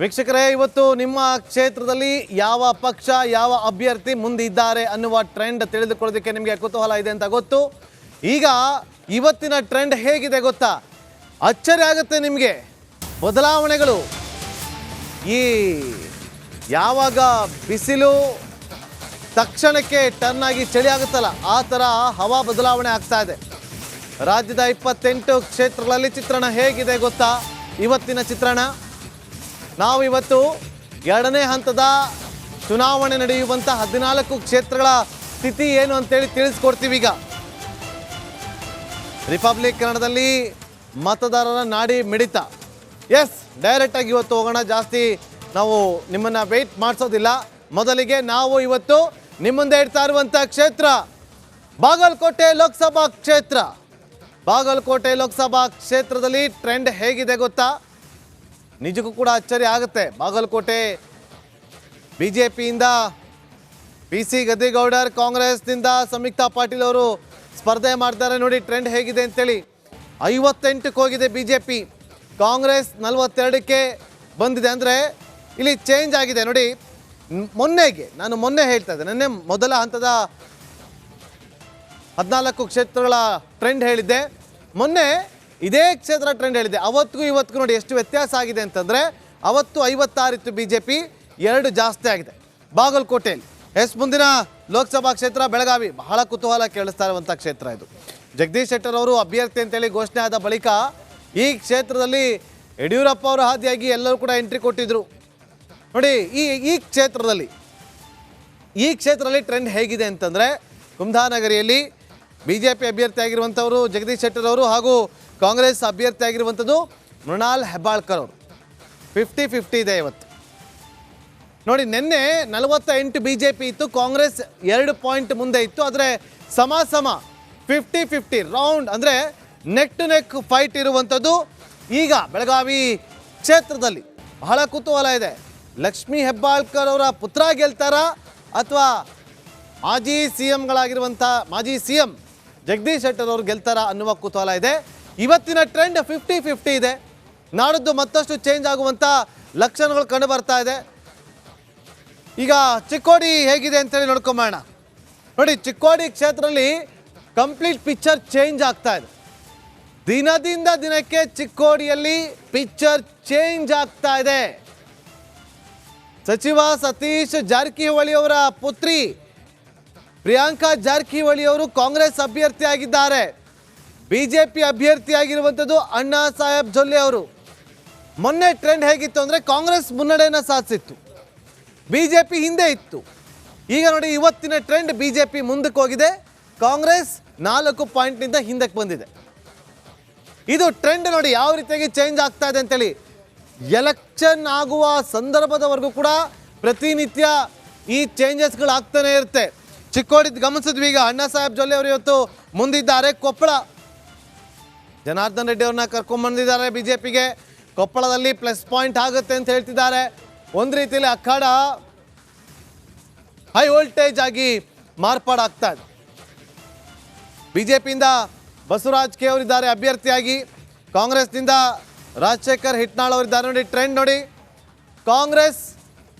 ವೀಕ್ಷಕರೇ, ಇವತ್ತು ನಿಮ್ಮ ಕ್ಷೇತ್ರದಲ್ಲಿ ಯಾವ ಪಕ್ಷ, ಯಾವ ಅಭ್ಯರ್ಥಿ ಮುಂದಿದ್ದಾರೆ ಅನ್ನುವ ಟ್ರೆಂಡ್ ತಿಳಿದುಕೊಳ್ಳೋದಕ್ಕೆ ನಿಮಗೆ ಕುತೂಹಲ ಇದೆ ಅಂತ ಗೊತ್ತು. ಈಗ ಇವತ್ತಿನ ಟ್ರೆಂಡ್ ಹೇಗಿದೆ ಗೊತ್ತಾ? ಅಚ್ಚರಿ ಆಗುತ್ತೆ ನಿಮಗೆ. ಬದಲಾವಣೆಗಳು. ಈ ಯಾವಾಗ ಬಿಸಿಲು ತಕ್ಷಣಕ್ಕೆ ಟರ್ನ್ ಆಗಿ ಚಳಿ ಆಗುತ್ತಲ್ಲ, ಆ ಥರ ಹವಾ ಬದಲಾವಣೆ ಆಗ್ತಾ ಇದೆ. ರಾಜ್ಯದ ಇಪ್ಪತ್ತೆಂಟು ಕ್ಷೇತ್ರಗಳಲ್ಲಿ ಚಿತ್ರಣ ಹೇಗಿದೆ ಗೊತ್ತಾ? ಇವತ್ತಿನ ಚಿತ್ರಣ. ನಾವು ಇವತ್ತು ಎರಡನೇ ಹಂತದ ಚುನಾವಣೆ ನಡೆಯುವಂಥ ಹದಿನಾಲ್ಕು ಕ್ಷೇತ್ರಗಳ ಸ್ಥಿತಿ ಏನು ಅಂತೇಳಿ ತಿಳಿಸ್ಕೊಡ್ತೀವಿ ಈಗ. ರಿಪಬ್ಲಿಕ್ ಕನ್ನಡದಲ್ಲಿ ಮತದಾರರ ನಾಡಿ ಮಿಡಿತ. ಎಸ್ ಡೈರೆಕ್ಟ್ ಆಗಿ ಇವತ್ತು ಹೋಗೋಣ. ಜಾಸ್ತಿ ನಾವು ನಿಮ್ಮನ್ನ ವೆಯ್ಟ್ ಮಾಡಿಸೋದಿಲ್ಲ. ಮೊದಲಿಗೆ ನಾವು ಇವತ್ತು ನಿಮ್ಮಿಂದ ಮುಂದೆ ಇಡ್ತಾ ಇರುವಂಥ ಕ್ಷೇತ್ರ, ಬಾಗಲಕೋಟೆ ಲೋಕಸಭಾ ಕ್ಷೇತ್ರ. ಬಾಗಲಕೋಟೆ ಲೋಕಸಭಾ ಕ್ಷೇತ್ರದಲ್ಲಿ ಟ್ರೆಂಡ್ ಹೇಗಿದೆ ಗೊತ್ತಾ? ನಿಜಕ್ಕೂ ಕೂಡ ಅಚ್ಚರಿ ಆಗುತ್ತೆ. ಬಾಗಲಕೋಟೆ ಬಿ ಜೆ ಪಿಯಿಂದ ಪಿ ಸಿ ಗದ್ದಿಗೌಡರ್ ಕಾಂಗ್ರೆಸ್ನಿಂದ ಸಂಯುಕ್ತಾ ಪಾಟೀಲ್ ಅವರು ಸ್ಪರ್ಧೆ ಮಾಡ್ತಾರೆ ನೋಡಿ, ಟ್ರೆಂಡ್ ಹೇಗಿದೆ ಅಂತೇಳಿ. ಐವತ್ತೆಂಟಕ್ಕೆ ಹೋಗಿದೆ ಬಿ ಜೆ ಪಿ ಕಾಂಗ್ರೆಸ್ ನಲವತ್ತೆರಡಕ್ಕೆ ಬಂದಿದೆ ಅಂದರೆ ಇಲ್ಲಿ ಚೇಂಜ್ ಆಗಿದೆ ನೋಡಿ. ಮೊನ್ನೆಗೆ, ನಾನು ಮೊನ್ನೆ ಹೇಳ್ತಾ ಇದ್ದೆ ನೆನ್ನೆ ಮೊದಲ ಹಂತದ ಹದಿನಾಲ್ಕು ಕ್ಷೇತ್ರಗಳ ಟ್ರೆಂಡ್ ಹೇಳಿದ್ದೆ. ಮೊನ್ನೆ ಇದೇ ಕ್ಷೇತ್ರ ಟ್ರೆಂಡ್ ಹೇಳಿದೆ. ಅವತ್ತಿಗೂ ಇವತ್ತಿಗೂ ನೋಡಿ ಎಷ್ಟು ವ್ಯತ್ಯಾಸ ಆಗಿದೆ ಅಂತಂದರೆ ಅವತ್ತು ಐವತ್ತಾರಿತ್ತು ಬಿ ಜೆ ಪಿ ಎರಡು ಜಾಸ್ತಿ ಆಗಿದೆ. ಬಾಗಲಕೋಟೆಯಲ್ಲಿ. ಎಸ್ ಮುಂದಿನ ಲೋಕಸಭಾ ಕ್ಷೇತ್ರ, ಬೆಳಗಾವಿ. ಬಹಳ ಕುತೂಹಲ ಕೇಳಿಸ್ತಾ ಇರುವಂಥ ಕ್ಷೇತ್ರ ಇದು. ಜಗದೀಶ್ ಶೆಟ್ಟರ್ ಅವರು ಅಭ್ಯರ್ಥಿ ಅಂತೇಳಿ ಘೋಷಣೆ ಆದ ಬಳಿಕ ಈ ಕ್ಷೇತ್ರದಲ್ಲಿ ಯಡಿಯೂರಪ್ಪ ಅವರು ಹಾದಿಯಾಗಿ ಎಲ್ಲರೂ ಕೂಡ ಎಂಟ್ರಿ ಕೊಟ್ಟಿದ್ರು. ನೋಡಿ, ಈ ಈ ಕ್ಷೇತ್ರದಲ್ಲಿ ಈ ಕ್ಷೇತ್ರದಲ್ಲಿ ಟ್ರೆಂಡ್ ಹೇಗಿದೆ ಅಂತಂದರೆ ಕುಂದಾನಗರಿಯಲ್ಲಿ ಬಿ ಜೆ ಪಿ ಅಭ್ಯರ್ಥಿ ಆಗಿರುವಂಥವರು ಜಗದೀಶ್ ಶೆಟ್ಟರ್ ಅವರು ಹಾಗೂ ಕಾಂಗ್ರೆಸ್ ಅಭ್ಯರ್ಥಿ ಆಗಿರುವಂಥದ್ದು ಮೃಣಾಲ್ ಹೆಬ್ಬಾಳ್ಕರ್ ಅವರು. ಫಿಫ್ಟಿ ಫಿಫ್ಟಿ ಇದೆ ಇವತ್ತು. ನೋಡಿ, ನಿನ್ನೆ ನಲವತ್ತ ಎಂಟು ಬಿ ಜೆ ಪಿ ಇತ್ತು, ಕಾಂಗ್ರೆಸ್ ಎರಡು ಪಾಯಿಂಟ್ ಮುಂದೆ ಇತ್ತು, ಆದರೆ ಸಮ ಸಮ ಫಿಫ್ಟಿ ಫಿಫ್ಟಿ ರೌಂಡ್ ಅಂದರೆ ನೆಕ್ ಟು ನೆಕ್ ಫೈಟ್ ಇರುವಂಥದ್ದು ಈಗ ಬೆಳಗಾವಿ ಕ್ಷೇತ್ರದಲ್ಲಿ ಬಹಳ ಕುತೂಹಲ ಇದೆ. ಲಕ್ಷ್ಮೀ ಹೆಬ್ಬಾಳ್ಕರ್ ಅವರ ಪುತ್ರ ಗೆಲ್ತಾರಾ ಅಥವಾ ಮಾಜಿ ಸಿ ಎಂಗಳಾಗಿರುವಂಥ ಮಾಜಿ ಸಿ ಎಂ ಜಗದೀಶ್ ಶೆಟ್ಟರ್ ಅವರು ಗೆಲ್ತಾರಾ ಅನ್ನುವ ಕುತೂಹಲ ಇದೆ. ಇವತ್ತಿನ ಟ್ರೆಂಡ್ ಫಿಫ್ಟಿ ಫಿಫ್ಟಿ ಇದೆ. ನಾಡಿದ್ದು ಮತ್ತಷ್ಟು ಚೇಂಜ್ ಆಗುವಂಥ ಲಕ್ಷಣಗಳು ಕಂಡು ಬರ್ತಾ ಇದೆ. ಈಗ ಚಿಕ್ಕೋಡಿ ಹೇಗಿದೆ ಅಂತೇಳಿ ನೋಡ್ಕೊಂಬೋಣ ನೋಡಿ, ಚಿಕ್ಕೋಡಿ ಕ್ಷೇತ್ರದಲ್ಲಿ ಕಂಪ್ಲೀಟ್ ಪಿಕ್ಚರ್ ಚೇಂಜ್ ಆಗ್ತಾ ಇದೆ. ದಿನದಿಂದ ದಿನಕ್ಕೆ ಚಿಕ್ಕೋಡಿಯಲ್ಲಿ ಪಿಕ್ಚರ್ ಚೇಂಜ್ ಆಗ್ತಾ ಇದೆ. ಸಚಿವ ಸತೀಶ್ ಜಾರಕಿಹೊಳಿ ಅವರ ಪುತ್ರಿ ಪ್ರಿಯಾಂಕಾ ಜಾರಕಿಹೊಳಿ ಅವರು ಕಾಂಗ್ರೆಸ್ ಅಭ್ಯರ್ಥಿ ಆಗಿದ್ದಾರೆ ಬಿಜೆಪಿ ಅಭ್ಯರ್ಥಿ ಆಗಿರುವಂಥದ್ದು ಅಣ್ಣಾ ಸಾಹೇಬ್ ಜೊಲ್ಲೆ ಅವರು. ಮೊನ್ನೆ ಟ್ರೆಂಡ್ ಹೇಗಿತ್ತು ಅಂದರೆ ಕಾಂಗ್ರೆಸ್ ಮುನ್ನಡೆಯನ್ನು ಸಾಧಿಸಿತ್ತು. ಬಿ ಜೆ ಪಿ ಹಿಂದೆ ಇತ್ತು. ಈಗ ನೋಡಿ ಇವತ್ತಿನ ಟ್ರೆಂಡ್ ಬಿ ಜೆ ಪಿ ಮುಂದಕ್ಕೆ ಹೋಗಿದೆ. ಕಾಂಗ್ರೆಸ್ ನಾಲ್ಕು ಪಾಯಿಂಟ್ನಿಂದ ಹಿಂದಕ್ಕೆ ಬಂದಿದೆ. ಇದು ಟ್ರೆಂಡ್ ನೋಡಿ ಯಾವ ರೀತಿಯಾಗಿ ಚೇಂಜ್ ಆಗ್ತಾ ಇದೆ ಅಂತೇಳಿ ಎಲೆಕ್ಷನ್ ಆಗುವ ಸಂದರ್ಭದವರೆಗೂ ಕೂಡ ಪ್ರತಿನಿತ್ಯ ಈ ಚೇಂಜಸ್ಗಳು ಆಗ್ತಾನೆ ಇರುತ್ತೆ. ಚಿಕ್ಕೋಡಿ ಗಮನಿಸಿದ್ವಿ ಈಗ ಅಣ್ಣಾ ಸಾಹೇಬ್ ಜೊಲ್ಲೆ ಅವರು ಇವತ್ತು ಮುಂದಿದ್ದಾರೆ. ಕೊಪ್ಪಳ ಜನಾರ್ದನ್ ರೆಡ್ಡಿ ಅವ್ರನ್ನ ಕರ್ಕೊಂಡ್ಬಂದಿದ್ದಾರೆ ಬಿ ಜೆ ಪಿಗೆ ಕೊಪ್ಪಳದಲ್ಲಿ ಪ್ಲಸ್ ಪಾಯಿಂಟ್ ಆಗುತ್ತೆ ಅಂತ ಹೇಳ್ತಿದ್ದಾರೆ. ಒಂದು ರೀತಿಯಲ್ಲಿ ಅಖಾಡ ಹೈ ವೋಲ್ಟೇಜ್ ಆಗಿ ಮಾರ್ಪಾಡಾಗ್ತಾ ಇದೆ. ಬಿ ಜೆ ಪಿಯಿಂದ ಬಸವರಾಜ್ ಕೆ ಅವರಿದ್ದಾರೆ ಅಭ್ಯರ್ಥಿಯಾಗಿ. ಕಾಂಗ್ರೆಸ್ನಿಂದ ರಾಜಶೇಖರ್ ಹಿಟ್ನಾಳ್ ಅವರಿದ್ದಾರೆ ನೋಡಿ ಟ್ರೆಂಡ್ ನೋಡಿ. ಕಾಂಗ್ರೆಸ್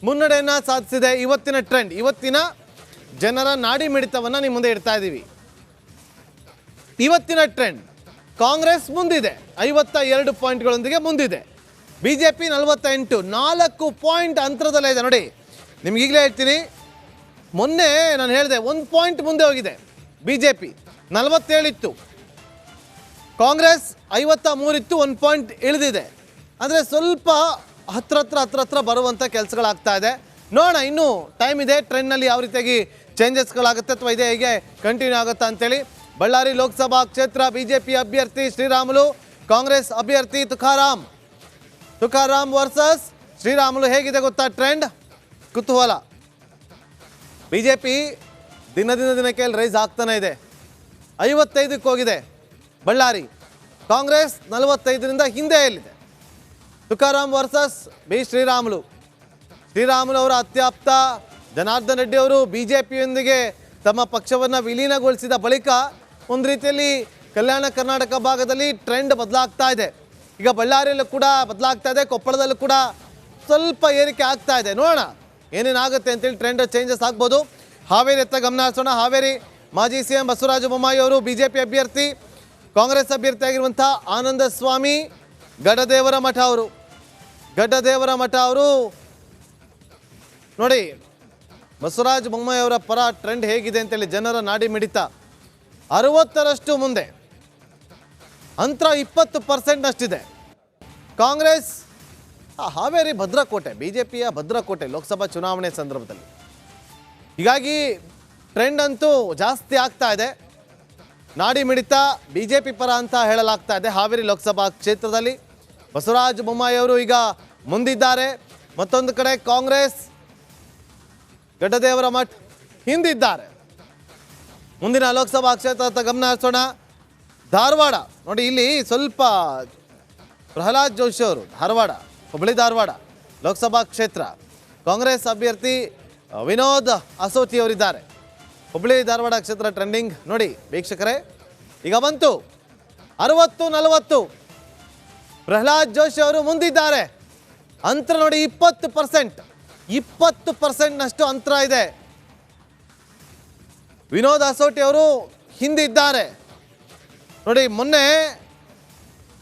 ಮುನ್ನಡೆಯನ್ನು ಸಾಧಿಸಿದೆ. ಇವತ್ತಿನ ಟ್ರೆಂಡ್ ಇವತ್ತಿನ ಜನರ ನಾಡಿ ಮಿಡಿತವನ್ನು ನಿಮ್ಮ ಮುಂದೆ ಇಡ್ತಾ ಇದ್ದೀವಿ ಇವತ್ತಿನ ಟ್ರೆಂಡ್ ಕಾಂಗ್ರೆಸ್ ಮುಂದಿದೆ. ಐವತ್ತ ಎರಡು ಪಾಯಿಂಟ್ಗಳೊಂದಿಗೆ ಮುಂದಿದೆ. ಬಿ ಜೆ ಪಿ ನಲವತ್ತೆಂಟು, ನಾಲ್ಕು ಪಾಯಿಂಟ್ ಅಂತರದಲ್ಲೇ ಇದೆ. ನೋಡಿ, ನಿಮ್ಗೆ ಈಗಲೇ ಹೇಳ್ತೀನಿ. ಮೊನ್ನೆ ನಾನು ಹೇಳಿದೆ, ಒಂದು ಪಾಯಿಂಟ್ ಮುಂದೆ ಹೋಗಿದೆ. ಬಿ ಜೆ ಪಿ ನಲವತ್ತೇಳಿತ್ತು ಕಾಂಗ್ರೆಸ್ ಐವತ್ತ ಮೂರಿತ್ತು ಒಂದು ಪಾಯಿಂಟ್ ಇಳಿದಿದೆ. ಅಂದರೆ ಸ್ವಲ್ಪ ಹತ್ರ ಹತ್ರ ಹತ್ರ ಹತ್ರ ಬರುವಂಥ ಕೆಲಸಗಳಾಗ್ತಾ ಇದೆ. ನೋಡೋಣ, ಇನ್ನೂ ಟೈಮ್ ಇದೆ, ಟ್ರೆಂಡ್ನಲ್ಲಿ ಯಾವ ರೀತಿಯಾಗಿ ಚೇಂಜಸ್ಗಳಾಗುತ್ತೆ ಅಥವಾ ಇದೇ, ಹೇಗೆ ಕಂಟಿನ್ಯೂ ಆಗುತ್ತಾ ಅಂತೇಳಿ. ಬಳ್ಳಾರಿ ಲೋಕಸಭಾ ಕ್ಷೇತ್ರ ಬಿಜೆಪಿ ಅಭ್ಯರ್ಥಿ ಶ್ರೀರಾಮುಲು, ಕಾಂಗ್ರೆಸ್ ಅಭ್ಯರ್ಥಿ ತುಕಾರಾಮ್. ತುಕಾರಾಮ್ ವರ್ಸಸ್, ಶ್ರೀರಾಮುಲು ಹೇಗಿದೆ ಗೊತ್ತಾ ಟ್ರೆಂಡ್? ಕುತೂಹಲ. ಬಿಜೆಪಿ ದಿನದಿಂದ ದಿನಕ್ಕೆ ರೈಸ್ ಆಗ್ತಾನೆ ಇದೆ. ಐವತ್ತೈದಕ್ಕೆ ಹೋಗಿದೆ ಬಳ್ಳಾರಿ. ಕಾಂಗ್ರೆಸ್ ನಲವತ್ತೈದರಿಂದ ಹಿಂದೆ ಇಲ್ಲಿದೆ ತುಕಾರಾಮ್ ವರ್ಸಸ್, ಬಿ ಶ್ರೀರಾಮುಲು. ಶ್ರೀರಾಮುಲು ಅವರ ಅತ್ಯಾಪ್ತ ಜನಾರ್ದನ್ ರೆಡ್ಡಿ ಅವರು ಬಿ ಜೆ ತಮ್ಮ ಪಕ್ಷವನ್ನು ವಿಲೀನಗೊಳಿಸಿದ ಬಳಿಕ ಒಂದು ರೀತಿಯಲ್ಲಿ ಕಲ್ಯಾಣ ಕರ್ನಾಟಕ ಭಾಗದಲ್ಲಿ ಟ್ರೆಂಡ್ ಬದಲಾಗ್ತಾ ಇದೆ. ಈಗ ಬಳ್ಳಾರಿಯಲ್ಲೂ ಕೂಡ ಬದಲಾಗ್ತಾ ಇದೆ, ಕೊಪ್ಪಳದಲ್ಲೂ ಕೂಡ ಸ್ವಲ್ಪ ಏರಿಕೆ ಆಗ್ತಾ ಇದೆ. ನೋಡೋಣ ಏನೇನಾಗುತ್ತೆ ಅಂತೇಳಿ ಟ್ರೆಂಡ್ ಚೇಂಜಸ್ ಆಗ್ಬೋದು. ಹಾವೇರಿ ಎತ್ತ ಗಮನ ಹರಿಸೋಣ. ಹಾವೇರಿ ಮಾಜಿ ಸಿ ಎಂ ಬಸವರಾಜ ಬೊಮ್ಮಾಯಿ ಅವರು ಬಿ ಜೆ ಪಿ ಅಭ್ಯರ್ಥಿ, ಕಾಂಗ್ರೆಸ್ ಅಭ್ಯರ್ಥಿ ಆಗಿರುವಂಥ ಆನಂದ ಸ್ವಾಮಿ, ಗಡದೇವರ ಮಠ ಅವರು. ಗಡ್ಡದೇವರ ಮಠ ಅವರು ನೋಡಿ, ಬಸವರಾಜ ಬೊಮ್ಮಾಯಿ ಅವರ ಪರ ಟ್ರೆಂಡ್ ಹೇಗಿದೆ ಅಂತೇಳಿ ಜನರ ನಾಡಿ ಮಿಡಿತ. ಅರವತ್ತರಷ್ಟು ಮುಂದೆ. ಅಂತರ ಇಪ್ಪತ್ತು ಪರ್ಸೆಂಟ್ನಷ್ಟಿದೆ ಕಾಂಗ್ರೆಸ್ ಹಾವೇರಿ ಭದ್ರಕೋಟೆ ಬಿ ಜೆ ಪಿಯ ಭದ್ರಕೋಟೆ ಲೋಕಸಭಾ ಚುನಾವಣೆ ಸಂದರ್ಭದಲ್ಲಿ. ಹೀಗಾಗಿ ಟ್ರೆಂಡ್ ಅಂತೂ ಜಾಸ್ತಿ ಆಗ್ತಾ ಇದೆ. ನಾಡಿ ಮಿಡಿತ ಬಿ ಜೆ ಪಿ ಪರ ಅಂತ ಹೇಳಲಾಗ್ತಾ ಇದೆ ಹಾವೇರಿ ಲೋಕಸಭಾ ಕ್ಷೇತ್ರದಲ್ಲಿ. ಬಸವರಾಜ ಬೊಮ್ಮಾಯಿ ಅವರು ಈಗ ಮುಂದಿದ್ದಾರೆ. ಮತ್ತೊಂದು ಕಡೆ ಕಾಂಗ್ರೆಸ್, ಗಡ್ಡದೇವರ ಮಠ್ ಹಿಂದಿದ್ದಾರೆ. ಮುಂದಿನ ಲೋಕಸಭಾ ಕ್ಷೇತ್ರದ ಗಮನ ಹರಿಸೋಣ. ಧಾರವಾಡ, ನೋಡಿ ಇಲ್ಲಿ ಸ್ವಲ್ಪ ಪ್ರಹ್ಲಾದ್ ಜೋಶಿ ಅವರು, ಧಾರವಾಡ, ಹುಬ್ಬಳ್ಳಿ ಧಾರವಾಡ ಲೋಕಸಭಾ ಕ್ಷೇತ್ರ. ಕಾಂಗ್ರೆಸ್ ಅಭ್ಯರ್ಥಿ ವಿನೋದ್ ಅಸೋತಿಯವರಿದ್ದಾರೆ ಹುಬ್ಬಳ್ಳಿ ಧಾರವಾಡ ಕ್ಷೇತ್ರ ಟ್ರೆಂಡಿಂಗ್, ನೋಡಿ ವೀಕ್ಷಕರೇ. ಈಗ ಬಂತು ಅರವತ್ತು ನಲವತ್ತು. ಪ್ರಹ್ಲಾದ್ ಜೋಶಿ ಅವರು ಮುಂದಿದ್ದಾರೆ. ಅಂತರ ನೋಡಿ ಇಪ್ಪತ್ತು ಪರ್ಸೆಂಟ್, ಇಪ್ಪತ್ತು ಪರ್ಸೆಂಟ್ನಷ್ಟು ಅಂತರ ಇದೆ. ವಿನೋದ್ ಅಸೋಟಿ ಅವರು ಹಿಂದಿದ್ದಾರೆ. ನೋಡಿ, ಮೊನ್ನೆ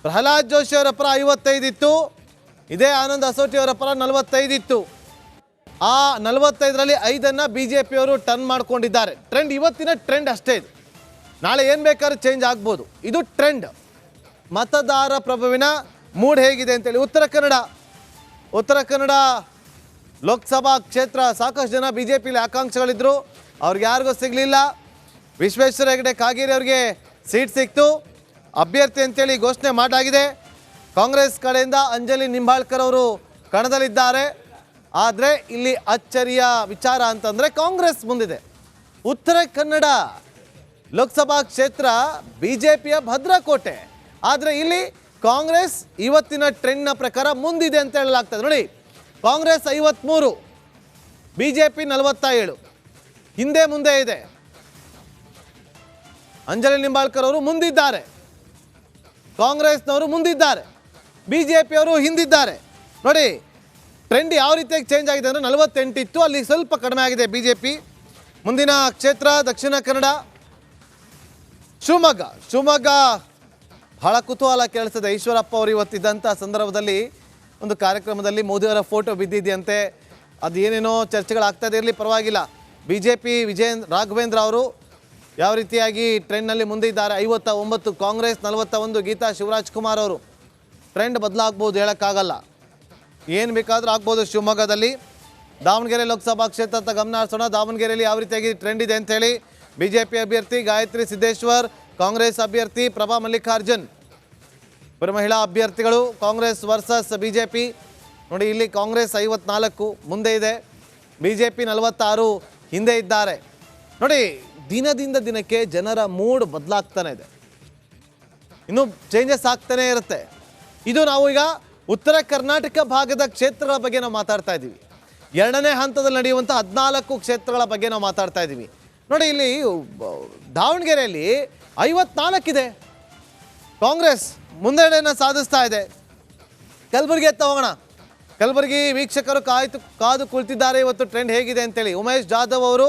ಪ್ರಹ್ಲಾದ್ ಜೋಶಿ ಅವರ ಪರ ಐವತ್ತೈದು ಇತ್ತು. ಇದೇ ಆನಂದ್ ಅಸೋಟಿ ಅವರ ಪರ ನಲವತ್ತೈದು ಇತ್ತು. ಆ ನಲವತ್ತೈದರಲ್ಲಿ ಐದನ್ನು ಬಿ ಜೆ ಪಿಯವರು ಟರ್ನ್ ಮಾಡ್ಕೊಂಡಿದ್ದಾರೆ. ಟ್ರೆಂಡ್ ಇವತ್ತಿನ ಟ್ರೆಂಡ್ ಅಷ್ಟೇ ಇದು. ನಾಳೆ ಏನು ಬೇಕಾದ್ರೂ ಚೇಂಜ್ ಆಗ್ಬೋದು. ಇದು ಟ್ರೆಂಡ್. ಮತದಾರ ಪ್ರಭುವಿನ ಮೂಡ್ ಹೇಗಿದೆ ಅಂತೇಳಿ ಉತ್ತರ ಕನ್ನಡ. ಉತ್ತರ ಕನ್ನಡ ಲೋಕಸಭಾ ಕ್ಷೇತ್ರ ಸಾಕಷ್ಟು ಜನ ಬಿ ಜೆ ಪಿಲಿ ಆಕಾಂಕ್ಷಿಗಳಿದ್ರು. ಅವ್ರಿಗೆ ಯಾರಿಗೂ ಸಿಗಲಿಲ್ಲ. ವಿಶ್ವೇಶ್ವರ ಹೆಗಡೆ ಕಾಗೇರಿ ಅವರಿಗೆ ಸೀಟ್ ಸಿಕ್ತು. ಅಭ್ಯರ್ಥಿ ಅಂತೇಳಿ ಘೋಷಣೆ ಮಾಡಲಾಗಿದೆ ಕಾಂಗ್ರೆಸ್ ಕಡೆಯಿಂದ ಅಂಜಲಿ ನಿಂಬಾಳ್ಕರ್ ಅವರು ಕಣದಲ್ಲಿದ್ದಾರೆ. ಆದರೆ ಇಲ್ಲಿ ಅಚ್ಚರಿಯ ವಿಚಾರ ಅಂತಂದರೆ ಕಾಂಗ್ರೆಸ್ ಮುಂದಿದೆ. ಉತ್ತರ ಕನ್ನಡ ಲೋಕಸಭಾ ಕ್ಷೇತ್ರ ಬಿ ಜೆ ಪಿಯ ಭದ್ರಕೋಟೆ. ಆದರೆ ಇಲ್ಲಿ ಕಾಂಗ್ರೆಸ್ ಇವತ್ತಿನ ಟ್ರೆಂಡ್ನ ಪ್ರಕಾರ ಮುಂದಿದೆ ಅಂತ ಹೇಳಲಾಗ್ತದೆ. ನೋಡಿ ಕಾಂಗ್ರೆಸ್ ಐವತ್ಮೂರು ಬಿ ಜೆ ಪಿ ನಲವತ್ತ ಏಳು ಹಿಂದೆ ಮುಂದೆ ಇದೆ. ಅಂಜಲಿ ನಿಂಬಾಳ್ಕರ್ ಅವರು ಮುಂದಿದ್ದಾರೆ. ಕಾಂಗ್ರೆಸ್ನವರು ಮುಂದಿದ್ದಾರೆ. ಬಿ ಜೆ ಪಿಯವರು ಹಿಂದಿದ್ದಾರೆ. ನೋಡಿ ಟ್ರೆಂಡ್ ಯಾವ ರೀತಿಯಾಗಿ ಚೇಂಜ್ ಆಗಿದೆ ಅಂದರೆ ನಲವತ್ತೆಂಟಿತ್ತು, ಅಲ್ಲಿ ಸ್ವಲ್ಪ ಕಡಿಮೆ ಆಗಿದೆ ಬಿ ಜೆ ಪಿ ಮುಂದಿನ ಕ್ಷೇತ್ರ, ದಕ್ಷಿಣ ಕನ್ನಡ. ಶಿವಮೊಗ್ಗ. ಶಿವಮೊಗ್ಗ ಬಹಳ ಕುತೂಹಲ ಕೇಳಿಸಿದೆ ಈಶ್ವರಪ್ಪ ಅವರು ಇವತ್ತಿದ್ದಂಥ ಸಂದರ್ಭದಲ್ಲಿ ಒಂದು ಕಾರ್ಯಕ್ರಮದಲ್ಲಿ ಮೋದಿಯವರ ಫೋಟೋ ಬಿದ್ದಿದೆಯಂತೆ. ಅದು ಏನೇನೋ ಚರ್ಚೆಗಳಾಗ್ತದೆ ಇರಲಿ ಪರವಾಗಿಲ್ಲ. B J P Vijayendra Raghavendra ಅವರು ಯಾವ ರೀತಿಯಾಗಿ ಟ್ರೆಂಡ್ನಲ್ಲಿ ಮುಂದೆ ಇದ್ದಾರೆ ಐವತ್ತ ಒಂಬತ್ತು, ಕಾಂಗ್ರೆಸ್ ನಲವತ್ತ ಒಂದು, ಗೀತಾ ಶಿವರಾಜ್ ಕುಮಾರ್ ಅವರು. ಟ್ರೆಂಡ್ ಬದಲಾಗ್ಬೋದು ಹೇಳೋಕ್ಕಾಗಲ್ಲ. ಏನು ಬೇಕಾದರೂ ಆಗ್ಬೋದು ಶಿವಮೊಗ್ಗದಲ್ಲಿ. ದಾವಣಗೆರೆ ಲೋಕಸಭಾ ಕ್ಷೇತ್ರ ಅಂತ ಗಮನ ಹರಿಸೋಣ. ದಾವಣಗೆರೆಯಲ್ಲಿ ಯಾವ ರೀತಿಯಾಗಿ ಟ್ರೆಂಡ್ ಇದೆ ಅಂತೇಳಿ ಬಿ ಜೆ ಪಿ ಅಭ್ಯರ್ಥಿ ಗಾಯತ್ರಿ ಸಿದ್ದೇಶ್ವರ್, ಕಾಂಗ್ರೆಸ್ ಅಭ್ಯರ್ಥಿ ಪ್ರಭಾ ಮಲ್ಲಿಕಾರ್ಜುನ್. ಪರ ಮಹಿಳಾ ಅಭ್ಯರ್ಥಿಗಳು, Congress versus B J P ನೋಡಿ, ಇಲ್ಲಿ ಕಾಂಗ್ರೆಸ್ ಐವತ್ನಾಲ್ಕು ಮುಂದೆ ಇದೆ. ಬಿ ಜೆ ಪಿ ನಲವತ್ತಾರು ಹಿಂದೆ ಇದ್ದಾರೆ. ನೋಡಿ, ದಿನದಿಂದ ದಿನಕ್ಕೆ ಜನರ ಮೂಡ್ ಬದಲಾಗ್ತಾನೆ ಇದೆ. ಇನ್ನು ಚೇಂಜಸ್ ಆಗ್ತಾನೆ ಇರುತ್ತೆ. ಇದು ನಾವು ಈಗ ಉತ್ತರ ಕರ್ನಾಟಕ ಭಾಗದ ಕ್ಷೇತ್ರಗಳ ಬಗ್ಗೆ ನಾವು ಮಾತಾಡ್ತಾ ಇದ್ದೀವಿ. ಎರಡನೇ ಹಂತದಲ್ಲಿ ನಡೆಯುವಂಥ ಹದಿನಾಲ್ಕು ಕ್ಷೇತ್ರಗಳ ಬಗ್ಗೆ ನಾವು ಮಾತಾಡ್ತಾ ಇದ್ದೀವಿ. ನೋಡಿ, ಇಲ್ಲಿ ದಾವಣಗೆರೆಯಲ್ಲಿ ಐವತ್ನಾಲ್ಕಿದೆ ಕಾಂಗ್ರೆಸ್ ಮುನ್ನಡೆಯನ್ನು ಸಾಧಿಸ್ತಾ ಇದೆ. ಕಲಬುರಗಿ ಎತ್ತ ಹೋಗೋಣ. ಕಲಬುರಗಿ ವೀಕ್ಷಕರು ಕಾಯ್ತು, ಕಾದು ಕುಳಿತಿದ್ದಾರೆ. ಇವತ್ತು ಟ್ರೆಂಡ್ ಹೇಗಿದೆ ಅಂತೇಳಿ ಉಮೇಶ್ ಜಾಧವ್ ಅವರು,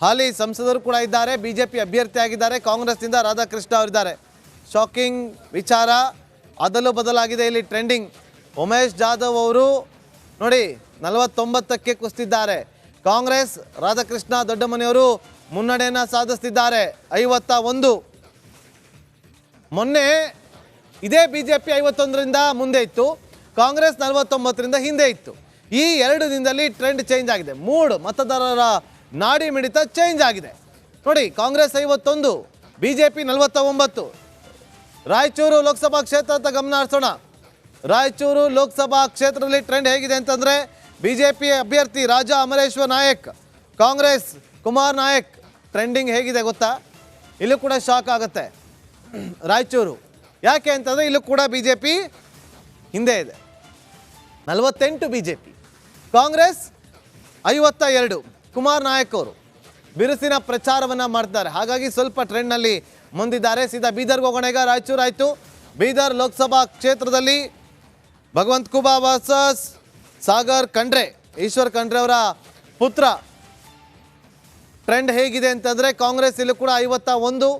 ಹಾಲಿ ಸಂಸದರು ಕೂಡ ಇದ್ದಾರೆ. ಬಿ ಜೆ ಪಿ ಅಭ್ಯರ್ಥಿಯಾಗಿದ್ದಾರೆ ಕಾಂಗ್ರೆಸ್ನಿಂದ ರಾಧಾಕೃಷ್ಣ ಅವರಿದ್ದಾರೆ. ಶಾಕಿಂಗ್ ವಿಚಾರ ಅದಲು ಬದಲಾಗಿದೆ ಇಲ್ಲಿ ಟ್ರೆಂಡಿಂಗ್ ಉಮೇಶ್ ಜಾಧವ್ ಅವರು, ನೋಡಿ, ನಲವತ್ತೊಂಬತ್ತಕ್ಕೆ ಕುಸ್ತಿದ್ದಾರೆ. ಕಾಂಗ್ರೆಸ್, ರಾಧಾಕೃಷ್ಣ, ದೊಡ್ಡಮನೆಯವರು ಮುನ್ನಡೆಯನ್ನು ಸಾಧಿಸ್ತಿದ್ದಾರೆ. ಐವತ್ತ ಒಂದು. ಮೊನ್ನೆ ಇದೇ ಬಿ ಜೆ ಪಿ ಐವತ್ತೊಂದರಿಂದ ಮುಂದೆ ಇತ್ತು, ಕಾಂಗ್ರೆಸ್ ನಲವತ್ತೊಂಬತ್ತರಿಂದ ಹಿಂದೆ ಇತ್ತು. ಈ ಎರಡು ದಿನದಲ್ಲಿ ಟ್ರೆಂಡ್ ಚೇಂಜ್ ಆಗಿದೆ. ಮೂಡ್ ಮತದಾರರ ನಾಡಿ ಮಿಡಿತ ಚೇಂಜ್ ಆಗಿದೆ. ನೋಡಿ, ಕಾಂಗ್ರೆಸ್ ಐವತ್ತೊಂದು B J P Raichur Lok Sabha ಕ್ಷೇತ್ರ ಅಂತ ಗಮನ ಹರಿಸೋಣ. ರಾಯಚೂರು ಲೋಕಸಭಾ ಕ್ಷೇತ್ರದಲ್ಲಿ ಟ್ರೆಂಡ್ ಹೇಗಿದೆ ಅಂತಂದರೆ ಬಿ ಜೆ ಪಿ ಅಭ್ಯರ್ಥಿ ರಾಜಾ ಅಮರೇಶ್ವರ್ ನಾಯಕ್, ಕಾಂಗ್ರೆಸ್ ಕುಮಾರ್ ನಾಯಕ್ ಟ್ರೆಂಡಿಂಗ್ ಹೇಗಿದೆ ಗೊತ್ತಾ? ಇಲ್ಲೂ ಕೂಡ ಶಾಕ್ ಆಗುತ್ತೆ. ರಾಯಚೂರು. ಯಾಕೆ ಅಂತಂದರೆ ಇಲ್ಲೂ ಕೂಡ ಬಿ ಜೆ ಪಿ ಹಿಂದೆ ಇದೆ. ನಲವತ್ತೆಂಟು ಬಿ ಜೆ ಪಿ ಕಾಂಗ್ರೆಸ್ ಐವತ್ತ ಎರಡು. ಕುಮಾರ್ ನಾಯಕ್ ಅವರು ಬಿರುಸಿನ ಪ್ರಚಾರವನ್ನು ಮಾಡ್ತಾರೆ. ಹಾಗಾಗಿ ಸ್ವಲ್ಪ ಟ್ರೆಂಡ್ನಲ್ಲಿ ಮುಂದಿದ್ದಾರೆ. ಸೀದಾ ಬೀದರ್ಗೆ ಹೋಗೋಣ ಈಗ. ರಾಯಚೂರು ಆಯಿತು. ಬೀದರ್ ಲೋಕಸಭಾ ಕ್ಷೇತ್ರದಲ್ಲಿ ಭಗವಂತ್ ಕುಬಾ ವಾಸಸ್ ಸಾಗರ್ ಖಂಡ್ರೆ. ಈಶ್ವರ್ ಖಂಡ್ರೆ ಅವರ ಪುತ್ರ. ಟ್ರೆಂಡ್ ಹೇಗಿದೆ ಅಂತಂದರೆ ಕಾಂಗ್ರೆಸ್ ಇಲ್ಲೂ ಕೂಡ ಐವತ್ತ ಒಂದು.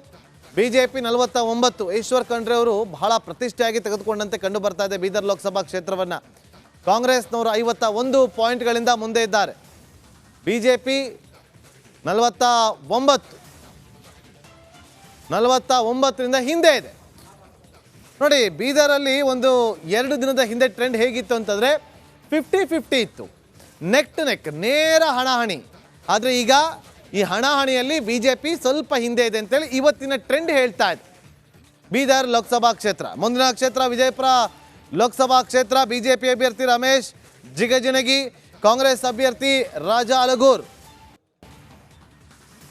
ಬಿ ಜೆ ಪಿ ನಲವತ್ತ ಒಂಬತ್ತು ಈಶ್ವರ್ ಖಂಡ್ರೆ ಅವರು ಬಹಳ ಪ್ರತಿಷ್ಠೆಯಾಗಿ ತೆಗೆದುಕೊಂಡಂತೆ ಕಂಡು ಇದೆ ಬೀದರ್ ಲೋಕಸಭಾ ಕ್ಷೇತ್ರವನ್ನು. ಕಾಂಗ್ರೆಸ್ನವರು ಐವತ್ತ ಒಂದು ಪಾಯಿಂಟ್ಗಳಿಂದ ಮುಂದೆ ಇದ್ದಾರೆ. ಬಿ ಜೆ ಪಿ ನಲವತ್ತ ಒಂಬತ್ತು. ನಲವತ್ತ ಒಂಬತ್ತರಿಂದ ಹಿಂದೆ ಇದೆ. ನೋಡಿ, ಬೀದರಲ್ಲಿ ಒಂದು ಎರಡು ದಿನದ ಹಿಂದೆ ಟ್ರೆಂಡ್ ಹೇಗಿತ್ತು ಅಂತಂದರೆ ಫಿಫ್ಟಿ ಫಿಫ್ಟಿ ಇತ್ತು. ನೆಕ್ ಟು ನೆಕ್ ನೇರ ಹಣಾಹಣಿ. ಆದರೆ ಈಗ ಈ ಹಣಾಹಣಿಯಲ್ಲಿ ಬಿ ಜೆ ಪಿ ಸ್ವಲ್ಪ ಹಿಂದೆ ಇದೆ ಅಂತೇಳಿ ಇವತ್ತಿನ ಟ್ರೆಂಡ್ ಹೇಳ್ತಾ ಇದೆ. ಬೀದರ್ ಲೋಕಸಭಾ ಕ್ಷೇತ್ರ. ಮುಂದಿನ ಕ್ಷೇತ್ರ ವಿಜಯಪುರ ಲೋಕಸಭಾ ಕ್ಷೇತ್ರ ಬಿ ಜೆ ಪಿ ಅಭ್ಯರ್ಥಿ ರಮೇಶ್ ಜಿಗಜಿನಗಿ ಕಾಂಗ್ರೆಸ್ ಅಭ್ಯರ್ಥಿ ರಾಜಾ ಅಲಗೂರ್.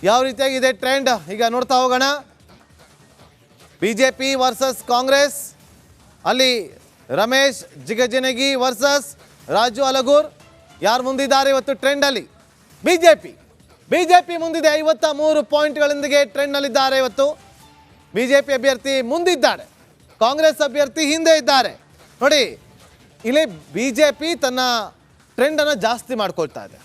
ಯಾವ ರೀತಿಯಾಗಿದೆ ಟ್ರೆಂಡ್? ಈಗ ನೋಡ್ತಾ ಹೋಗೋಣ. B J P versus Congress, ಅಲ್ಲಿ ರಮೇಶ್ ಜಿಗಜಿನಗಿ ವರ್ಸಸ್, ರಾಜು ಅಲಗೂರ್. ಯಾರು ಮುಂದಿದ್ದಾರೆ ಇವತ್ತು ಟ್ರೆಂಡಲ್ಲಿ? B J P B J P ಮುಂದಿದೆ. ಐವತ್ತ ಮೂರು ಪಾಯಿಂಟ್ಗಳೊಂದಿಗೆ ಟ್ರೆಂಡ್ನಲ್ಲಿದ್ದಾರೆ ಇವತ್ತು. ಬಿ ಜೆ ಪಿ ಅಭ್ಯರ್ಥಿ ಮುಂದಿದ್ದಾರೆ ಕಾಂಗ್ರೆಸ್ ಅಭ್ಯರ್ಥಿ ಹಿಂದೆ ಇದ್ದಾರೆ. ನೋಡಿ, ಇಲ್ಲಿ ಬಿ ಜೆ ಪಿ ತನ್ನ ಟ್ರೆಂಡನ್ನು ಜಾಸ್ತಿ ಮಾಡ್ಕೊಳ್ತಾ ಇದೆ.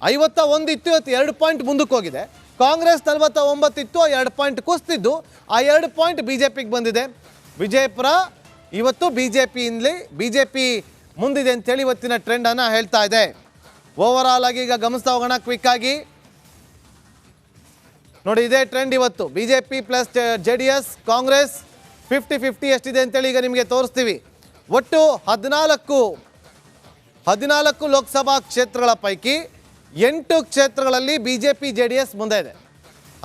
ಐವತ್ತ ಒಂದು ಇತ್ತು ಇವತ್ತು ಎರಡು ಪಾಯಿಂಟ್ ಮುಂದಕ್ಕೆ ಹೋಗಿದೆ. ಕಾಂಗ್ರೆಸ್ ನಲವತ್ತ ಒಂಬತ್ತು ಇತ್ತು ಆ ಎರಡು ಪಾಯಿಂಟ್ ಕುಸ್ತಿದ್ದು. ಆ ಎರಡು ಪಾಯಿಂಟ್ ಬಿ ಜೆ ಪಿಗೆ ಬಂದಿದೆ. ವಿಜಯಪುರ, ಇವತ್ತು ಬಿ ಜೆ ಪಿಯಿಂದಲೇ ಬಿ ಜೆ ಪಿ ಮುಂದಿದೆ ಅಂತೇಳಿ ಇವತ್ತಿನ ಟ್ರೆಂಡನ್ನು ಹೇಳ್ತಾ ಇದೆ. ಓವರ್ ಆಲ್ ಆಗಿ ಈಗ ಗಮನಿಸ್ತಾ ಹೋಗೋಣ ಕ್ವಿಕ್ಕಾಗಿ ನೋಡಿ, ಇದೇ ಟ್ರೆಂಡ್ ಇವತ್ತು. B J P plus J D S Congress fifty fifty ಎಷ್ಟಿದೆ ಅಂತೇಳಿ ಈಗ ನಿಮಗೆ ತೋರಿಸ್ತೀವಿ. ಒಟ್ಟು ಹದಿನಾಲ್ಕು ಹದಿನಾಲ್ಕು ಲೋಕಸಭಾ ಕ್ಷೇತ್ರಗಳ ಪೈಕಿ ಎಂಟು ಕ್ಷೇತ್ರಗಳಲ್ಲಿ B J P J D S ಮುಂದೆ ಇದೆ.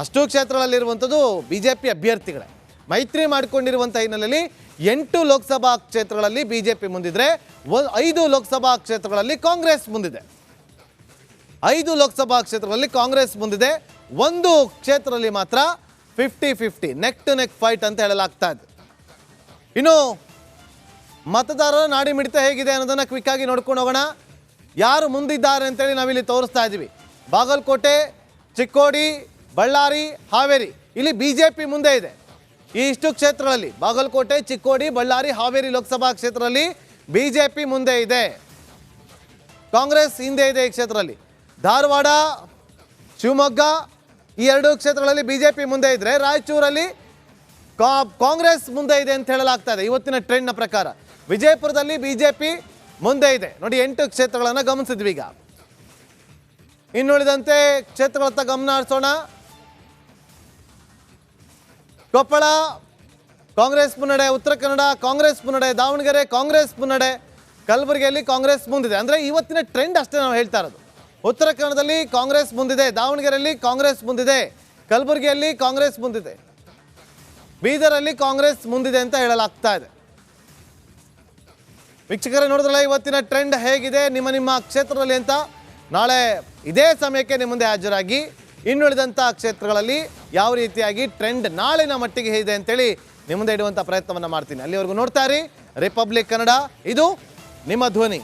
ಅಷ್ಟು ಕ್ಷೇತ್ರಗಳಲ್ಲಿರುವಂಥದ್ದು ಬಿ ಜೆ ಪಿ ಅಭ್ಯರ್ಥಿಗಳೇ. ಮೈತ್ರಿ ಮಾಡಿಕೊಂಡಿರುವಂಥ ಹಿನ್ನೆಲೆಯಲ್ಲಿ ಎಂಟು ಲೋಕಸಭಾ ಕ್ಷೇತ್ರಗಳಲ್ಲಿ ಬಿ ಜೆ ಪಿ ಮುಂದಿದ್ರೆ ಐದು ಲೋಕಸಭಾ ಕ್ಷೇತ್ರಗಳಲ್ಲಿ ಕಾಂಗ್ರೆಸ್ ಮುಂದಿದೆ. ಐದು ಲೋಕಸಭಾ ಕ್ಷೇತ್ರಗಳಲ್ಲಿ ಕಾಂಗ್ರೆಸ್ ಮುಂದಿದೆ. ಒಂದು ಕ್ಷೇತ್ರದಲ್ಲಿ ಮಾತ್ರ fifty fifty neck to neck fight ಅಂತ ಹೇಳಲಾಗ್ತಾ ಇದೆ. ಇನ್ನು ಮತದಾರರ ನಾಡಿ ಮಿಡಿತ ಹೇಗಿದೆ ಅನ್ನೋದನ್ನ ಕ್ವಿಕ್ ಆಗಿ ನೋಡ್ಕೊಂಡು ಹೋಗೋಣ. ಯಾರು ಮುಂದಿದ್ದಾರೆ ಅಂತೇಳಿ ನಾವಿಲ್ಲಿ ತೋರಿಸ್ತಾ ಇದ್ದೀವಿ. ಬಾಗಲಕೋಟೆ, ಚಿಕ್ಕೋಡಿ, ಬಳ್ಳಾರಿ, ಹಾವೇರಿ. ಇಲ್ಲಿ ಬಿ ಮುಂದೆ ಇದೆ. ಈ ಇಷ್ಟು ಕ್ಷೇತ್ರಗಳಲ್ಲಿ ಬಾಗಲಕೋಟೆ, ಚಿಕ್ಕೋಡಿ, ಬಳ್ಳಾರಿ, ಹಾವೇರಿ ಲೋಕಸಭಾ ಕ್ಷೇತ್ರದಲ್ಲಿ ಬಿ ಮುಂದೆ ಇದೆ. ಕಾಂಗ್ರೆಸ್ ಹಿಂದೆ ಇದೆ ಈ ಕ್ಷೇತ್ರದಲ್ಲಿ. ಧಾರವಾಡ, ಶಿವಮೊಗ್ಗ ಈ ಎರಡು ಕ್ಷೇತ್ರಗಳಲ್ಲಿ ಬಿ ಜೆ ಪಿ ಮುಂದೆ ಇದ್ದರೆ ರಾಯಚೂರಲ್ಲಿ ಕಾಂಗ್ರೆಸ್ ಮುಂದೆ ಇದೆ ಅಂತ ಹೇಳಲಾಗ್ತಾ ಇದೆ. ಇವತ್ತಿನ ಟ್ರೆಂಡ್ನ ಪ್ರಕಾರ. ವಿಜಯಪುರದಲ್ಲಿ ಬಿ ಜೆ ಪಿ ಮುಂದೆ ಇದೆ. ನೋಡಿ, ಎಂಟು ಕ್ಷೇತ್ರಗಳನ್ನು ಗಮನಿಸಿದ್ವಿ ಈಗ. ಇನ್ನುಳಿದಂತೆ ಕ್ಷೇತ್ರಗಳತ್ತ ಗಮನ ಹರಿಸೋಣ. ಕೊಪ್ಪಳ, ಕಾಂಗ್ರೆಸ್ ಮುನ್ನಡೆ, ಉತ್ತರ ಕನ್ನಡ, ಕಾಂಗ್ರೆಸ್ ಮುನ್ನಡೆ, ದಾವಣಗೆರೆ, ಕಾಂಗ್ರೆಸ್ ಮುನ್ನಡೆ, ಕಲಬುರಗಿಯಲ್ಲಿ ಕಾಂಗ್ರೆಸ್ ಮುಂದಿದೆ. ಅಂದರೆ ಇವತ್ತಿನ ಟ್ರೆಂಡ್ ಅಷ್ಟೇ ನಾವು ಹೇಳ್ತಾ ಇರೋದು. ಉತ್ತರ ಕನ್ನಡದಲ್ಲಿ ಕಾಂಗ್ರೆಸ್ ಮುಂದಿದೆ, ದಾವಣಗೆರೆಯಲ್ಲಿ ಕಾಂಗ್ರೆಸ್ ಮುಂದಿದೆ, ಕಲಬುರಗಿಯಲ್ಲಿ ಕಾಂಗ್ರೆಸ್ ಮುಂದಿದೆ, ಬೀದರಲ್ಲಿ ಕಾಂಗ್ರೆಸ್ ಮುಂದಿದೆ ಅಂತ ಹೇಳಲಾಗ್ತಾ ಇದೆ. ವೀಕ್ಷಕರೇ, ನೋಡಿದ್ರಲ್ಲ, ಇವತ್ತಿನ ಟ್ರೆಂಡ್ ಹೇಗಿದೆ? ನಿಮ್ಮ ನಿಮ್ಮ ಕ್ಷೇತ್ರದಲ್ಲಿ ಅಂತ ನಾಳೆ ಇದೇ ಸಮಯಕ್ಕೆ ನಿಮ್ಮ ಮುಂದೆ ಹಾಜರಾಗಿ ಇನ್ನುಳಿದಂಥ ಕ್ಷೇತ್ರಗಳಲ್ಲಿ ಯಾವ ರೀತಿಯಾಗಿ ಟ್ರೆಂಡ್ ನಾಳಿನ ಮಟ್ಟಿಗೆ ಇದೆ ಅಂತೇಳಿ ನಿಮ್ಮ ಮುಂದೆ ಇಡುವಂಥ ಪ್ರಯತ್ನವನ್ನು ಮಾಡ್ತೀನಿ. ಅಲ್ಲಿವರೆಗೂ ನೋಡ್ತಾ ಇರಿ ರಿಪಬ್ಲಿಕ್ ಕನ್ನಡ ಇದು ನಿಮ್ಮ ಧ್ವನಿ.